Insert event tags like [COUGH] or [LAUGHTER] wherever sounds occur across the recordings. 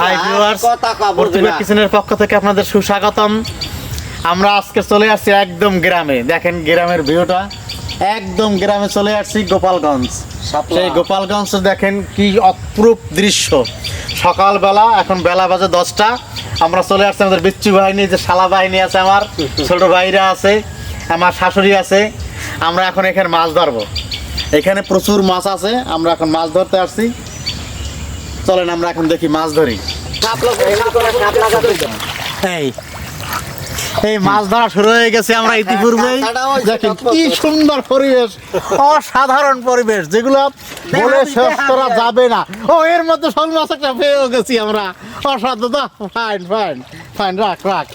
Hi viewers প্রতিভা কিচেনের পক্ষ থেকে আপনাদের সুস্বাগতম। আমরা আজকে চলে আসছি একদম গ্রামে। দেখেন গ্রামের ভিউটা। একদম গ্রামে চলে আসছি গোপালগঞ্জ। সেই গোপালগঞ্জ দেখেন কি অপরূপ দৃশ্য। সকালবেলা এখন বেলা বাজে দশটা। আমরা চলে আসছি আমাদের বিচ্ছু বাহিনী যে শালা বাহিনী আছে আমার [LAUGHS] ছোট ভাইরা আছে আমার শাশুড়ি আছে। আমরা এখন এখানে মাছ ধরবো। এখানে প্রচুর মাছ আছে আমরা এখন মাছ ধরতে আসছি। চলেন আমরা এখন দেখি মাছ ধরি। এই এই মাছ ধরা শুরু হয়ে গেছে আমরা ইতিপূর্বে দেখেন কি সুন্দর পরিবেশ অসাধারণ পরিবেশ যেগুলো বলে শেষ করা যাবে না। ও এর মধ্যে শোল মাছ একটা পেয়েও গেছি আমরা। অসাধারণ ফাইন ফাইন ফাইন রাখ রাখ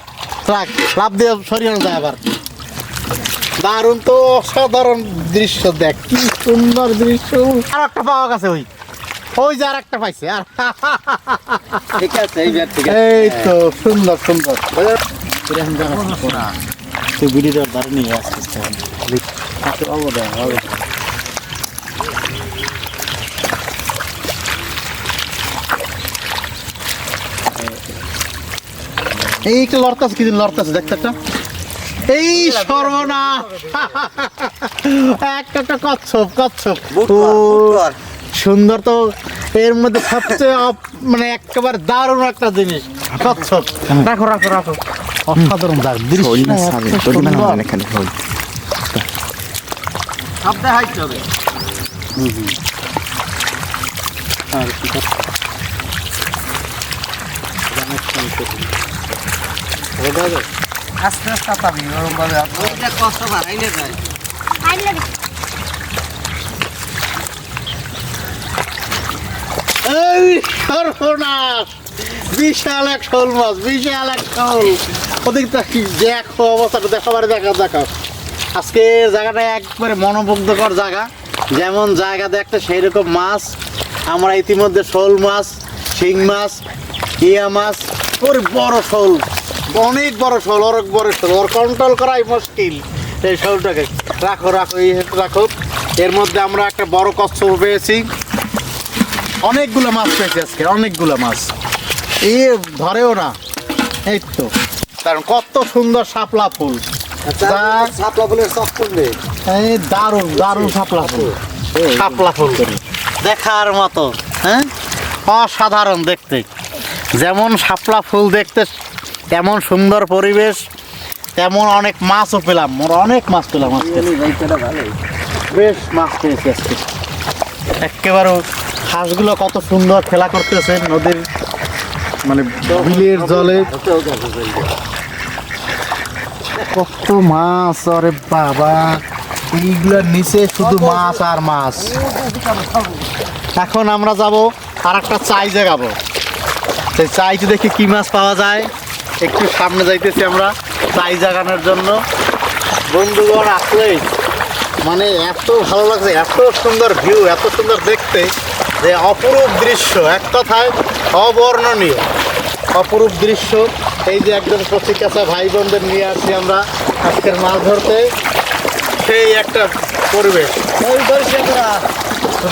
রাখ লাভ দিয়ে সরিয়ে যায় আবার। দারুণ তো অসাধারণ দৃশ্য দেখ কি সুন্দর দৃশ্য। আর একটা পাওয়া গেছে ওই। ওই যে আর একটা পাইছে আর ঠিক আছে এইবার ঠিক এই তো সুন্দর সুন্দর। এরকম জায়গা করা নিয়ে অবদান এই একটা লড়তাছে কি লড়তাছে দেখতে একটা। এই সর্বনা একটা একটা কচ্ছপ কচ্ছপ। সুন্দর তো এর মধ্যে সবচেয়ে মানে একেবারে দারুণ একটা জিনিস। কচ্ছপ রাখো রাখো রাখো। অসাধারণ দারুণ। দৃশ্য এত সুন্দর। সব দেখাইতে হবে। আর কি কর- আস্তে আস্তে কষ্ট বাড়াই না যায় এই সর্বনাশ! বিশাল এক শোল মাছ বিশাল এক শোল। ওদিক তাকি দেখো অবস্থাটা দেখো বারে দেখা, দেখো। আজকে জায়গাটা একবারে মনোমুগ্ধকর জায়গা। যেমন জায়গা দেখতে সেই রকম মাছ। আমরা ইতিমধ্যে শোল মাছ, শিং মাছ, ইয়া মাছ, ওর বড় শোল। অনেক বড় শোল, অনেক বড় শোল। ওর কন্ট্রোল করাই মুশকিল এই শোলটাকে। রাখো রাখো রাখো। এর মধ্যে আমরা একটা বড় কচ্ছপ পেয়েছি। অনেকগুলো মাছ পেয়েছি আজকে অনেকগুলো মাছ। এ ধরেও না। এই তো। কারণ কত সুন্দর শাপলা ফুল। যা- সাপলা ফুলের চক করবে এই দারুণ দারুণ শাপলা ফুল। শাপলা ফুল দেখার মতো হ্যাঁ? অসাধারণ দেখতে। যেমন শাপলা ফুল দেখতে তেমন সুন্দর পরিবেশ তেমন অনেক মাছও পেলাম। মোর অনেক মাছ পেলাম আজকে। বেশ মাছ পেয়েছি আজকে। একেবারে হাঁসগুলো কত সুন্দর খেলা করতেছে নদীর মানে বিলের জলে। কত মাছ, আরে বাবা। এইগুলোর নিচে শুধু মাছ আর মাছ। এখন আমরা যাব আর একটা চাই জাগাবো। সেই চাইতে দেখি কি মাছ পাওয়া যায়। একটু সামনে যাইতেছি আমরা চাই জাগানোর জন্য। বন্ধুগণ আসলেই মানে এত ভালো লাগছে, এত সুন্দর ভিউ এত সুন্দর দেখতে। যে অপরূপ দৃশ্য এক কথায় অবর্ণনীয়। অপরূপ দৃশ্য এই যে একজন কচিকাছা ভাই বোনদের নিয়ে আসছি আমরা আজকের মাছ ধরতে সেই একটা পরিবেশ।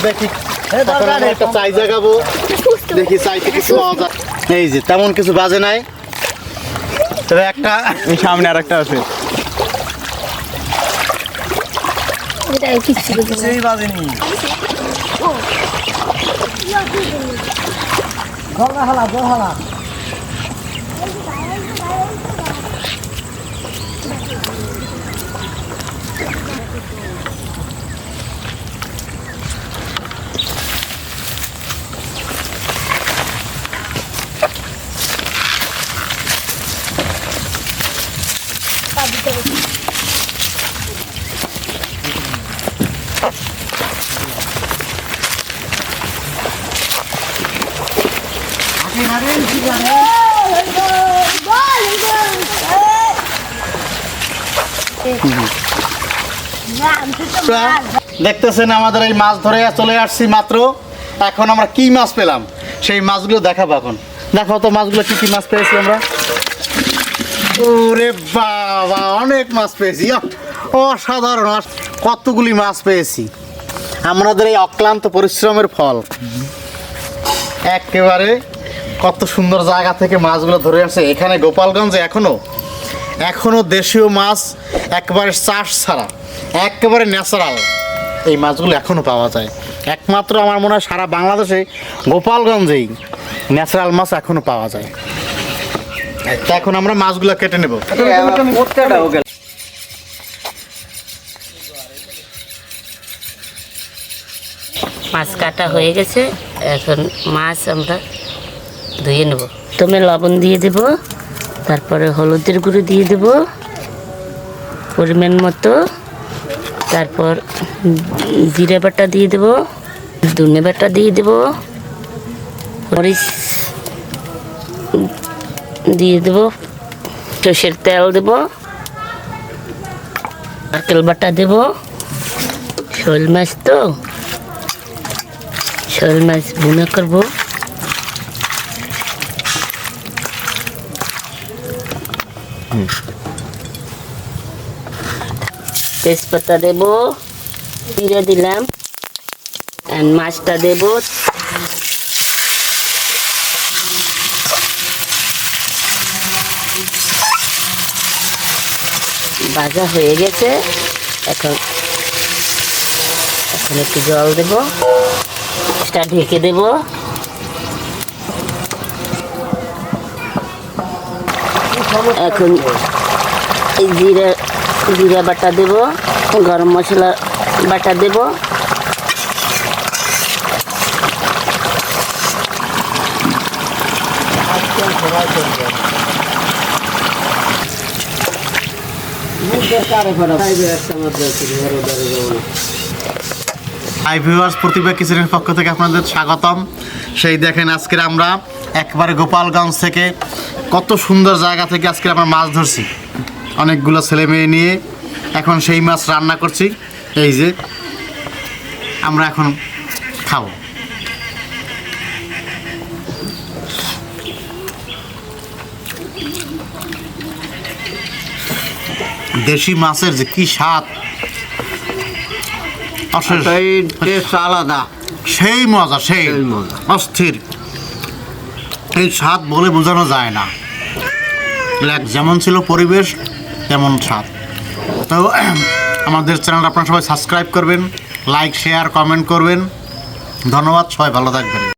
দেখি একটা চাই জাগাবো। দেখি চাইতে কিছু এই যে তেমন কিছু বাজে নাই। তবে একটা সামনে আর একটা আছে এটা কিচ্ছু বুঝি না। সেই বাজেনি গলা হালা গলা হালা দেখতেছেন আমাদের এই মাছ ধরে চলে আসছি মাত্র। এখন আমরা কি মাছ পেলাম? সেই মাছগুলো দেখাবো এখন। দেখো তো মাছগুলো কি কি মাছ পেয়েছি আমরা। ওরে বাবা, অনেক মাছ পেয়েছি। অসাধারণ কতগুলি মাছ পেয়েছি। আমাদের এই অক্লান্ত পরিশ্রমের ফল। একেবারে কত সুন্দর জায়গা থেকে মাছগুলো ধরে আসছে। এখানে গোপালগঞ্জে এখনও এখনও দেশীয় মাছ একবারে চাষ ছাড়া, একেবারে ন্যাচারাল এই মাছগুলো এখনও পাওয়া যায়। একমাত্র আমার মনে হয় সারা বাংলাদেশে গোপালগঞ্জেই ন্যাচারাল মাছ এখনও পাওয়া যায়। তা এখন আমরা মাছগুলো কেটে নেব। মাছ কাটা হয়ে গেছে, এখন মাছ আমরা ধুয়ে নেব। প্রথমে লবণ দিয়ে দেব, তারপরে হলুদের গুঁড়ো দিয়ে দেব, পরিমাণ মতো। তারপর জিরে বাটা দিয়ে দেব, ধনে বাটা দিয়ে দেব, মরিচ দিয়ে দেব, সর্ষের তেল দেব, নারকেল বাটা দেব, শোল মাছ তো, শোল মাছ ভুনা করব। তেজপাতা দেব, জিরে দিলাম মাছটা দেব। ভাজা হয়ে গেছে, এখন এখন একটু জল দেব মাছটা ঢেকে দেব। এখন এই জিরা জিরা বাটা দেব, গরম মশলা বাটা দেব। ভিউয়ার্স প্রতিভা পক্ষ থেকে আপনাদের স্বাগতম। সেই দেখেন আজকের আমরা একবারে গোপালগঞ্জ থেকে কত সুন্দর জায়গা থেকে আজকে আমরা মাছ ধরছি। অনেকগুলো ছেলে মেয়ে নিয়ে এখন সেই মাছ রান্না করছি। এই যে আমরা এখন খাব। দেশি মাছের যে কি স্বাদ। আলাদা। সেই মজা সেই সেই মজা। অস্থির। এই স্বাদ বলে বোঝানো যায় না। যেমন ছিল পরিবেশ, তেমন স্বাদ। তো, [CLEARS THROAT] আমাদের চ্যানেলটা আপনারা সবাই সাবস্ক্রাইব করবেন, লাইক, শেয়ার, কমেন্ট করবেন। ধন্যবাদ, সবাই ভালো থাকবেন।